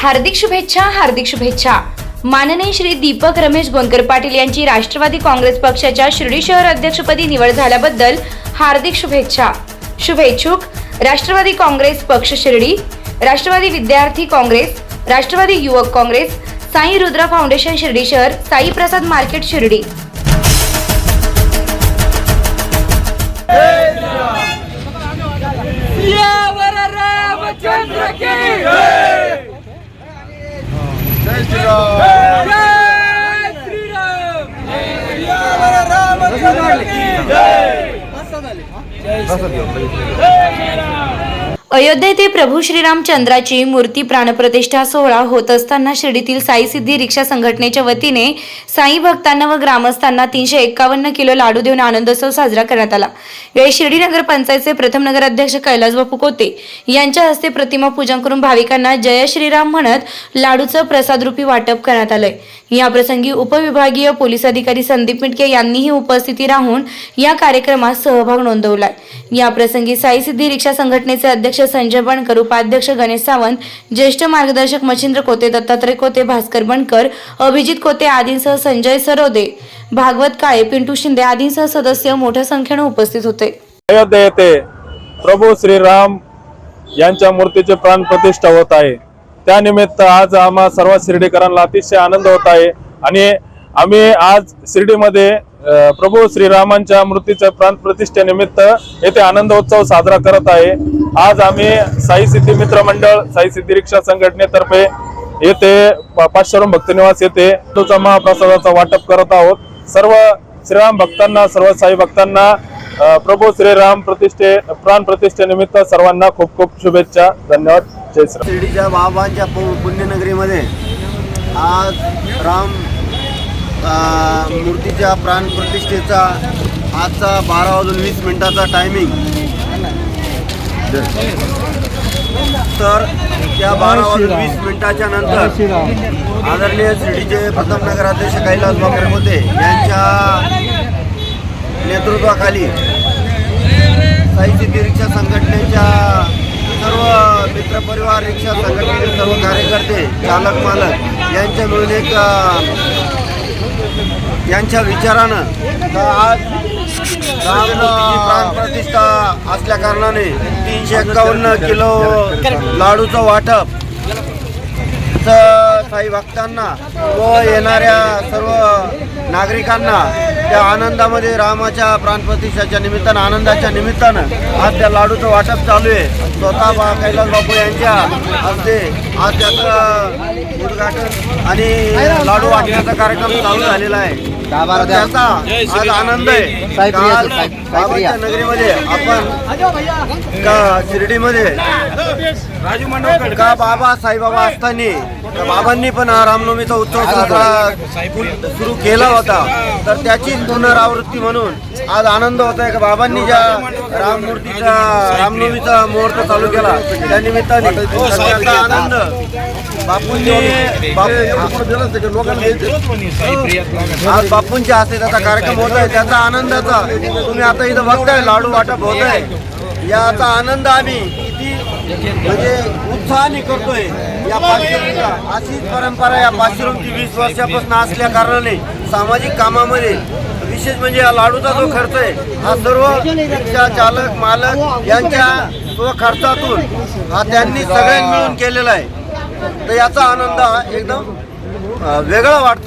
हार्दिक शुभेच्छा हार्दिक शुभेच्छा. माननीय श्री दीपक रमेश गोंदकर पाटील यांची राष्ट्रवादी काँग्रेस पक्षाच्या शिर्डी शहर अध्यक्षपदी निवड झाल्याबद्दल हार्दिक शुभेच्छा. शुभेच्छुक राष्ट्रवादी काँग्रेस पक्ष शिर्डी राष्ट्रवादी विद्यार्थी काँग्रेस राष्ट्रवादी युवक काँग्रेस साई रुद्रा फाउंडेशन शिर्डी शहर साई प्रसाद मार्केट शिर्डी. रामचंद्र की अयोध्या येथे प्रभू श्रीरामचंद्राची मूर्ती प्राणप्रतिष्ठा सोहळा होत असताना शिर्डीतील साई सिद्धी रिक्षा संघटनेच्या वतीने साई भक्तांना व ग्रामस्थांना तीनशे एक्कावन्न किलो लाडू देऊन आनंदोत्सव साजरा करण्यात आला. यावेळी शिर्डी नगर पंचायतचे प्रथम नगर अध्यक्ष कैलास बापू कोते यांच्या हस्ते प्रतिमा पूजन करून भाविकांना जय श्रीराम म्हणत लाडूचं प्रसादरूपी वाटप करण्यात आलंय. याप्रसंगी उपविभागीय पोलीस अधिकारी संदीप मिटके यांनीही उपस्थिती राहून या कार्यक्रमात सहभाग नोंदवलाय. याप्रसंगी साईसिद्धी साई सिद्धी रिक्षा संघटनेचे अध्यक्ष संजय बनकर उपाध्यक्ष गणेश सावंत ज्येष्ठ मार्गदर्शक मच्छिंद्र कोते दत्तात्रय कोते भास्कर बनकर अभिजित कोते आदींसह संजय सरोदे भागवत काळे पिंटू शिंदे आदींसह सदस्य मोठ्या संख्येने उपस्थित होते. अयोध्या येथे प्रभू श्रीराम यांच्या मूर्तीचे प्राण प्रतिष्ठा होत आहे. त्यानिमित्त आज आम्हा सर्व शिर्डीकरांना अतिशय आनंद होत आहे आणि आम्ही आज शिर्डीमध्ये प्रभू श्रीरामांच्या मृत्यूच्या प्राण प्रतिष्ठेनिमित्त येथे आनंद उत्सव साजरा करत आहे. आज आम्ही साई सिद्धी मित्र मंडळ साई सिद्धी रिक्षा संघटनेतर्फे येथे पा- भक्तनिवास येथे तुझा महाप्रसादाचा वाटप करत आहोत. सर्व श्रीराम भक्तांना सर्व साई भक्तांना प्रभू श्रीराम प्रतिष्ठे प्राण प्रतिष्ठेनिमित्त सर्वांना खूप खूप शुभेच्छा. धन्यवाद. जय श्री शिर्डीच्या बाबांच्या पुण्यनगरीमध्ये आज राम मूर्तीच्या प्राणप्रतिष्ठेचा आजचा बारा वाजून वीस मिनिटाचा टायमिंग तर त्या बारा वाजून वीस मिनिटाच्या नंतर आदरणीय शिर्डीचे प्रथम नगराध्यक्ष कैलास बापरे होते. यांच्या नेतृत्वाखाली सिद्धी रिक्षा संघटनेच्या सर्व मित्रपरिवार रिक्षा संघटनेचे सर्व कार्यकर्ते चालक मालक यांच्या मिळून एक यांच्या विचारानं आज राममूर्तीची प्राणप्रतिष्ठा असल्या कारणाने तीनशे एक्कावन्न किलो लाडूचं वाटप च- साई भक्तांना व येणाऱ्या सर्व नागरिकांना त्या आनंदामध्ये रामाच्या प्राणप्रतिष्ठाच्या निमित्तानं आनंदाच्या निमित्तानं आज त्या लाडूचं वाटप चालू आहे. स्वतः बा कैलास बापू यांच्या हस्ते आज त्याचं उद्घाटन आणि लाडू वाटण्याचा कार्यक्रम चालू झालेला आहे. त्याचा आज आनंद आहे. काल बाबाच्या नगरीमध्ये आपण का शिर्डीमध्ये का बाबा साईबाबा असताना का बाबांनी पण हा रामनवमीचा उत्सव साजरा सुरू केला होता. तर त्याची पुनरावृत्ती म्हणून आज आनंद होत आहे का बाबांनी ज्या राममूर्तीचा रामनवमीचा मुहूर्त चालू केला त्या निमित्ताने आनंद. बापूंनी आज बापूंच्या हस्ते त्याचा कार्यक्रम होत आहे त्याचा आनंदाचा. तुम्ही आता इथं बघताय लाडू वाटप होत आहे याचा आनंद आम्ही किती म्हणजे उत्साहाने करतोय. या पाचशे अशीच परंपरा या पाचशेरूमची वीस वर्षापासून असल्या कारणाने सामाजिक कामामध्ये विशेष म्हणजे या लाडूचा जो खर्च आहे हा सर्व रिक्षा चालक मालक यांच्या तो खर्चातून हा त्यांनी सगळ्यांनी मिळून केलेला आहे. तर याचा आनंद हा एकदम वेगळा वाटतो.